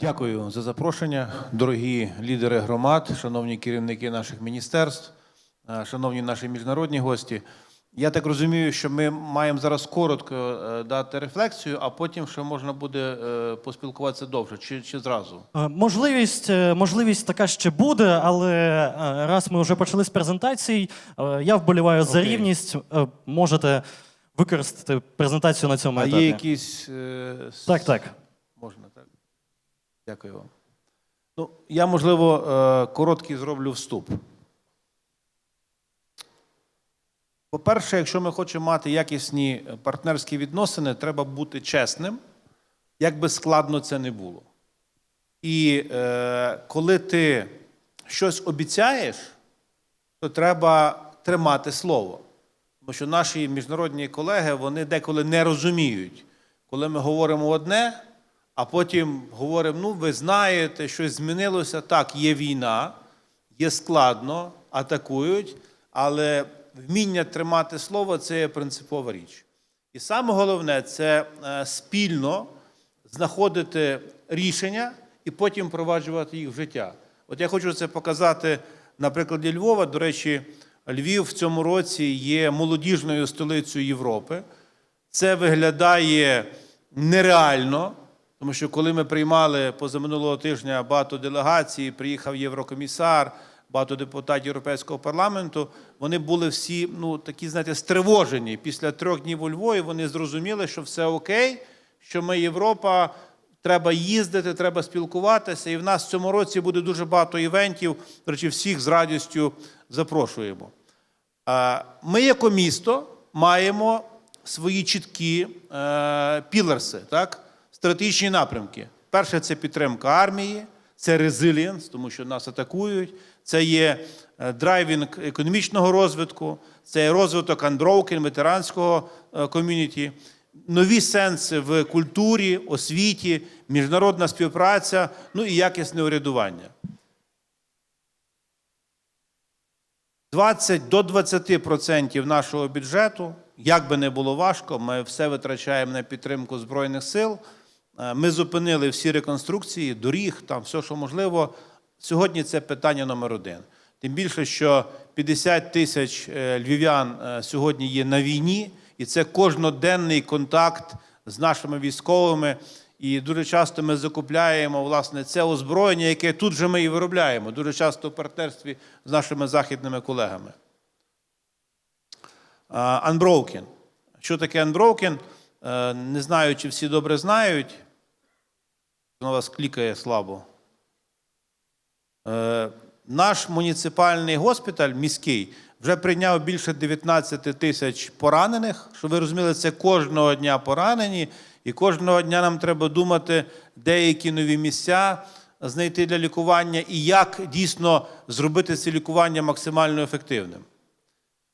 Дякую за запрошення, дорогі лідери громад, шановні керівники наших міністерств, е, шановні наші міжнародні гості. Я так розумію, що ми маємо зараз коротко е, дати рефлексію, а потім ще можна буде е, поспілкуватися довше чи, чи зразу. Можливість, можливість така ще буде, але раз ми вже почали з презентацій, е, я вболіваю за Окей. рівність. Е, Можете використати презентацію на цьому А етапі. є якісь. Так, так. Можна, так. Дякую вам. Ну, я, можливо, е, короткий зроблю вступ. По-перше, якщо ми хочемо мати якісні партнерські відносини, треба бути чесним, як би складно це не було. І е, коли ти щось обіцяєш, то треба тримати слово. Тому що наші міжнародні колеги вони деколи не розуміють, коли ми говоримо одне, а потім говоримо: ну, ви знаєте, щось змінилося. Так, є війна, є складно, атакують, але вміння тримати слово це є принципова річ. І саме головне це е, спільно знаходити рішення і потім впроваджувати їх в життя. От я хочу це показати на прикладі Львова. До речі, Львів в цьому році є молодіжною столицею Європи. Це виглядає нереально, тому що коли ми приймали позаминулого тижня багато делегацій, приїхав єврокомісар, багато депутатів Європейського парламенту, вони були всі ну, такі, знаєте, стривожені. Після трьох днів у Львові вони зрозуміли, що все окей, що ми Європа, треба їздити, треба спілкуватися. І в нас в цьому році буде дуже багато івентів. До речі, всіх з радістю запрошуємо. Ми, як місто, маємо свої чіткі е, пілерси, так? Стратегічні напрямки. Перше це підтримка армії, це резилієнс, тому що нас атакують, це є е, драйвінг економічного розвитку, це є розвиток андроукен, ветеранського е, ком'юніті, нові сенси в культурі, освіті, міжнародна співпраця, ну і якісне урядування. 20 до 20% нашого бюджету, як би не було важко, ми все витрачаємо на підтримку Збройних сил. Е, Ми зупинили всі реконструкції, доріг, там все, що можливо. Сьогодні це питання номер один. Тим більше, що 50 тисяч е, львів'ян е, сьогодні є на війні, і це кожноденний контакт з нашими військовими. І дуже часто ми закупляємо власне це озброєння, яке тут же ми і виробляємо, дуже часто в партнерстві з нашими західними колегами. Unbroken. Що таке Unbroken? Не знаю, чи всі добре знають. Воно вас клікає слабо. Е, Наш муніципальний госпіталь міський вже прийняв більше 19 тисяч поранених. Щоб ви розуміли, це кожного дня поранені, і кожного дня нам треба думати, деякі нові місця знайти для лікування і як дійсно зробити це лікування максимально ефективним.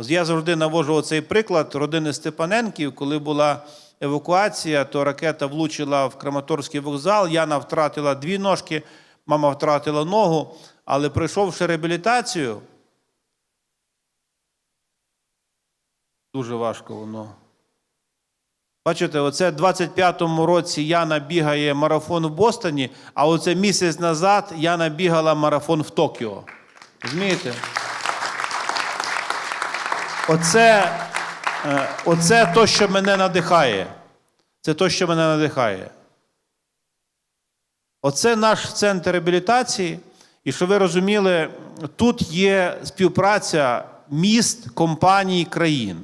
Я завжди навожу оцей приклад родини Степаненків, коли була евакуація, то ракета влучила в Краматорський вокзал. Яна втратила дві ножки, мама втратила ногу, але пройшовши реабілітацію, дуже важко воно. Бачите, оце в 25-му році Яна бігає марафон в Бостоні, а оце місяць назад Яна бігала марафон в Токіо. Розумієте? Оце, оце то, що мене надихає. Це то, що мене надихає. Оце наш центр реабілітації. І щоб ви розуміли, тут є співпраця міст, компаній, країн.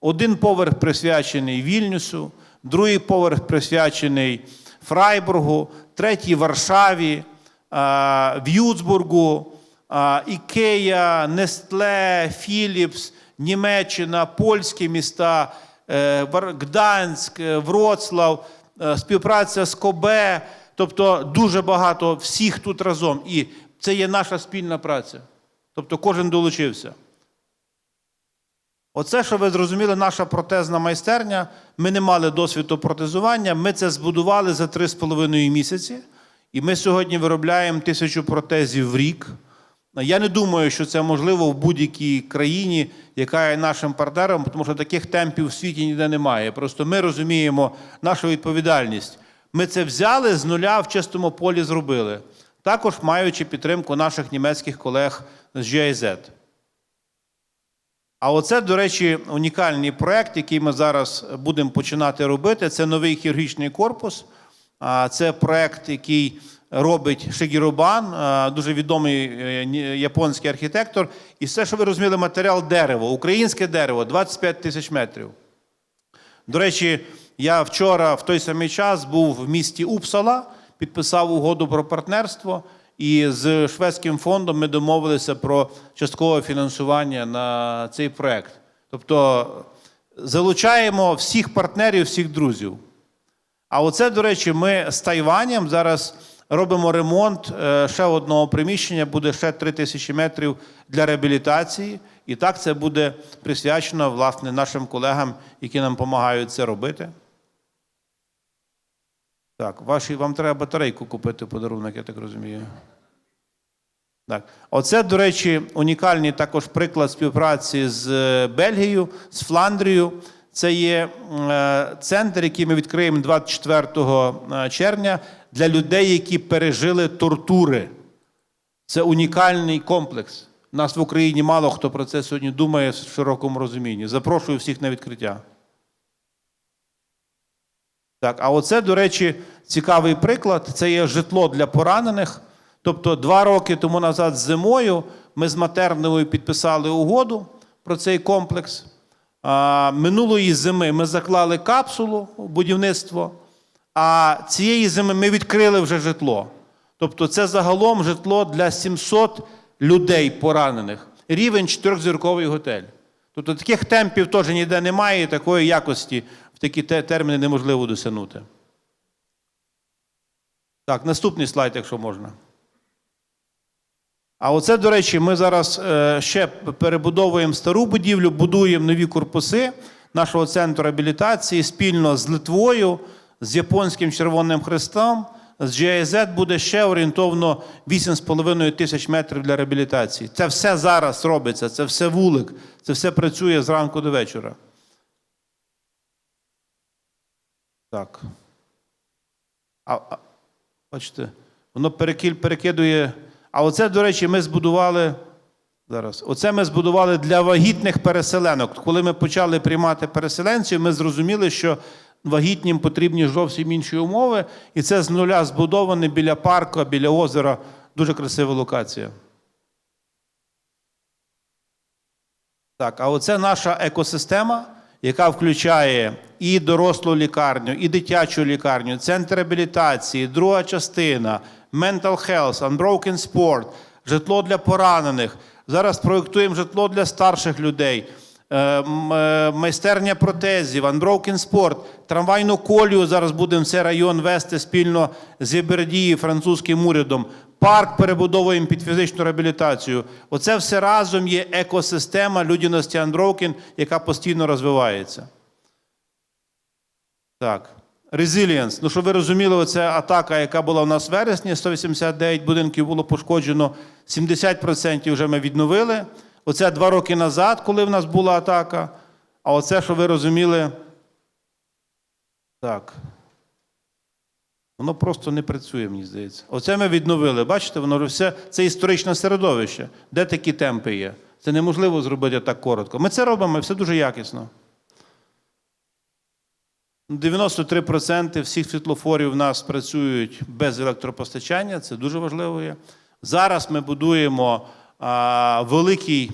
Один поверх присвячений Вільнюсу, другий поверх присвячений Фрайбургу, третій Варшаві, В'юцбургу, Ікея, Нестле, Філіпс, Німеччина, польські міста, е, Гданськ, е, Вроцлав, е, співпраця з Кобе, тобто дуже багато всіх тут разом. І це є наша спільна праця. Тобто кожен долучився. Оце, що ви зрозуміли, наша протезна майстерня. Ми не мали досвіду протезування. Ми це збудували за 3,5 місяці. І ми сьогодні виробляємо тисячу протезів в рік. Я не думаю, що це можливо в будь-якій країні, яка є нашим партнером, тому що таких темпів в світі ніде немає. Просто ми розуміємо нашу відповідальність Ми це взяли з нуля в чистому полі зробили, також маючи підтримку наших німецьких колег з GIZ. А оце, до речі, унікальний проект, який ми зараз будемо починати робити. Це новий хірургічний корпус. Це проект, який робить Шигіро Бан, а, дуже відомий е, японський архітектор. І все, що ви розуміли, матеріал дерево, українське дерево, 25 тисяч метрів. До речі, я вчора в той самий час був в місті Упсала, підписав угоду про партнерство, і з шведським фондом ми домовилися про часткове фінансування на цей проект. Тобто залучаємо всіх партнерів, всіх друзів. А оце, до речі, ми з Тайванем зараз робимо ремонт е, ще одного приміщення, буде ще 3 тисячі метрів для реабілітації. І так це буде присвячено власне нашим колегам, які нам допомагають це робити. Так, ваші, вам треба батарейку купити подарунок, я так розумію. Так. Оце, до речі, унікальний також приклад співпраці з е, Бельгією, з Фландрією. Це є е, центр, який ми відкриємо 24 е, червня для людей, які пережили тортури. Це унікальний комплекс. У нас в Україні мало хто про це сьогодні думає в широкому розумінні. Запрошую всіх на відкриття. Так, а оце, до речі, цікавий приклад. Це є житло для поранених. Тобто, два роки тому назад зимою ми з Матерновою підписали угоду про цей комплекс. Минулої зими ми заклали капсулу у будівництво, а цієї зими ми відкрили вже житло. Тобто, це загалом житло для 700 людей поранених. Рівень чотирьохзірковий готель. Тобто таких темпів теж ніде немає, і такої якості в такі терміни неможливо досягнути. Так, наступний слайд, якщо можна. А оце, до речі, ми зараз е, ще перебудовуємо стару будівлю, будуємо нові корпуси нашого центру реабілітації спільно з Литвою, з Японським Червоним Хрестом. З GIZ буде ще орієнтовно 8,5 тисяч метрів для реабілітації. Це все зараз робиться, це все вулик, це все працює зранку до вечора. Так. А, а, бачите, воно перекіль, перекидує. А оце, до речі, ми збудували. Зараз. Оце ми збудували для вагітних переселенок. Коли ми почали приймати переселенців, ми зрозуміли, що вагітнім потрібні зовсім інші умови. І це з нуля збудоване біля парку, біля озера. Дуже красива локація. Так, а оце наша екосистема, яка включає і дорослу лікарню, і дитячу лікарню, центр реабілітації, друга частина, mental health, unbroken sport, житло для поранених. Зараз проєктуємо житло для старших людей, майстерня протезів, unbroken sport, трамвайну колію зараз будемо цей район вести спільно з Єбердії, французьким урядом. Парк перебудовуємо під фізичну реабілітацію. Оце все разом є екосистема людяності Unbroken, яка постійно розвивається. Так. Resilience. Ну, щоб ви розуміли, оця атака, яка була у нас в вересні, 189 будинків було пошкоджено, 70% вже ми відновили. Оце два роки назад, коли в нас була атака. А оце, що ви розуміли, так. Воно просто не працює, мені здається. Оце ми відновили. Бачите, воно все це історичне середовище. Де такі темпи є? Це неможливо зробити так коротко. Ми це робимо, все дуже якісно. 93% всіх світлофорів в нас працюють без електропостачання, це дуже важливо є. Зараз ми будуємо великий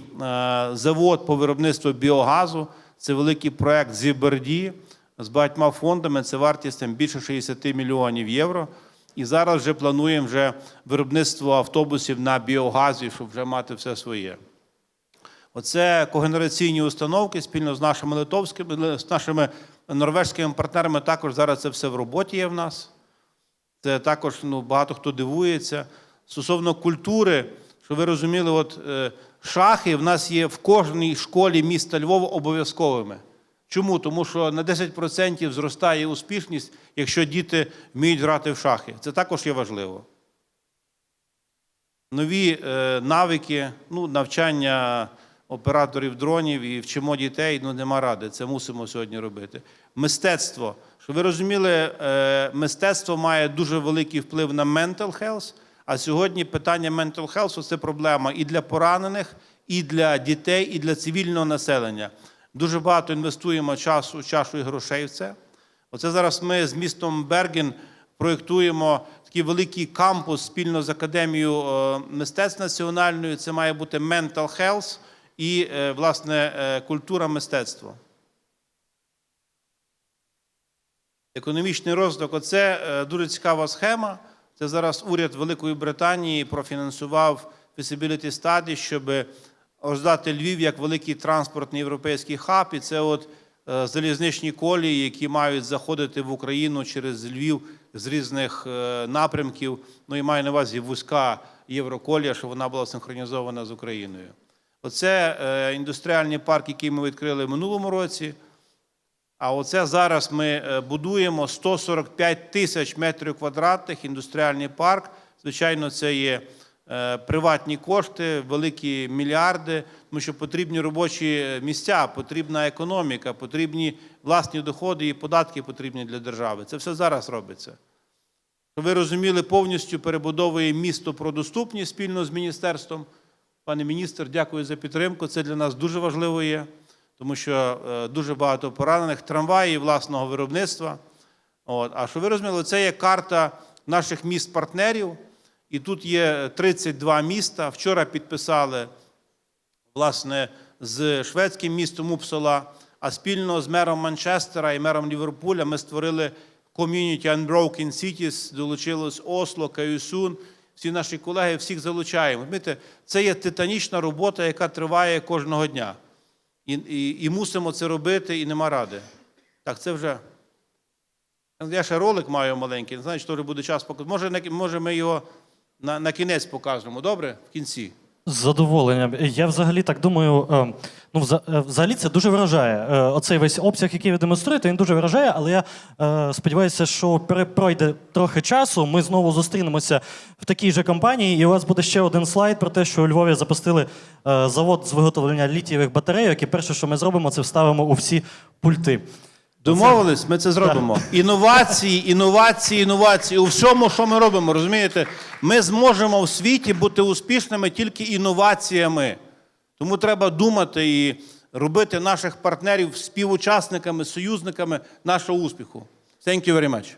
завод по виробництву біогазу. Це великий проект з Іберді з багатьма фондами. Це вартість більше 60 мільйонів євро. І зараз вже плануємо вже виробництво автобусів на біогазі, щоб вже мати все своє. Оце когенераційні установки спільно з нашими литовськими, з нашими норвежськими партнерами. Також зараз це все в роботі є в нас. Це також ну, багато хто дивується. Стосовно культури, щоб ви розуміли, от е, шахи в нас є в кожній школі міста Львова обов'язковими. Чому? Тому що на 10% зростає успішність, якщо діти вміють грати в шахи. Це також є важливо нові е, навики, ну, навчання операторів дронів і вчимо дітей. Ну нема ради. Це мусимо сьогодні робити. Мистецтво. Щоб ви розуміли, е, мистецтво має дуже великий вплив на mental health, а сьогодні питання mental health – це проблема і для поранених, і для дітей, і для цивільного населення. Дуже багато інвестуємо часу, часу і грошей в це. Оце зараз ми з містом Берген проєктуємо такий великий кампус спільно з Академією е, мистецтв національною. Це має бути mental health і, е, власне, е, культура мистецтва. Економічний розвиток оце е, дуже цікава схема. Це зараз уряд Великої Британії профінансував feasibility study, щоб роздати Львів як великий транспортний європейський хаб. І це от е, залізничні колії, які мають заходити в Україну через Львів з різних е, напрямків. Ну і маю на увазі вузька євроколія, щоб вона була синхронізована з Україною. Оце е, індустріальний парк, який ми відкрили в минулому році. А оце зараз ми е, будуємо 145 тисяч метрів квадратних індустріальний парк. Звичайно, це є е, приватні кошти, великі мільярди, тому що потрібні робочі місця, потрібна економіка, потрібні власні доходи і податки потрібні для держави. Це все зараз робиться. Ви розуміли, повністю перебудовує місто про доступність спільно з міністерством. Пане міністр, дякую за підтримку. Це для нас дуже важливо є, тому що е, дуже багато поранених трамваїв власного виробництва. От. А що ви розуміли, це є карта наших міст-партнерів, і тут є 32 міста. Вчора підписали власне, з шведським містом Упсала, а спільно з мером Манчестера і мером Ліверпуля ми створили Community Unbroken Cities, долучилось Осло, Каюсун. Всі наші колеги всіх залучаємо. Це є титанічна робота, яка триває кожного дня. І, і, і мусимо це робити, і нема ради. Так, це вже. Я ще ролик маю маленький, не знаю, теж буде час показати. Може, може ми його на, на кінець покажемо, добре? В кінці. З задоволенням. Я взагалі так думаю, е, ну е, взагалі це дуже вражає. Е, Оцей весь обсяг, який ви демонструєте, він дуже вражає, але я сподіваюся, що пройде трохи часу. Ми знову зустрінемося в такій же компанії, і у вас буде ще один слайд про те, що у Львові запустили завод з виготовлення літієвих батарейок, і перше, що ми зробимо, це вставимо у всі пульти. Домовились, ми це зробимо. Інновації, інновації, інновації. У всьому, що ми робимо, розумієте, ми зможемо в світі бути успішними тільки інноваціями. Тому треба думати і робити наших партнерів співучасниками, союзниками нашого успіху. Thank you very much.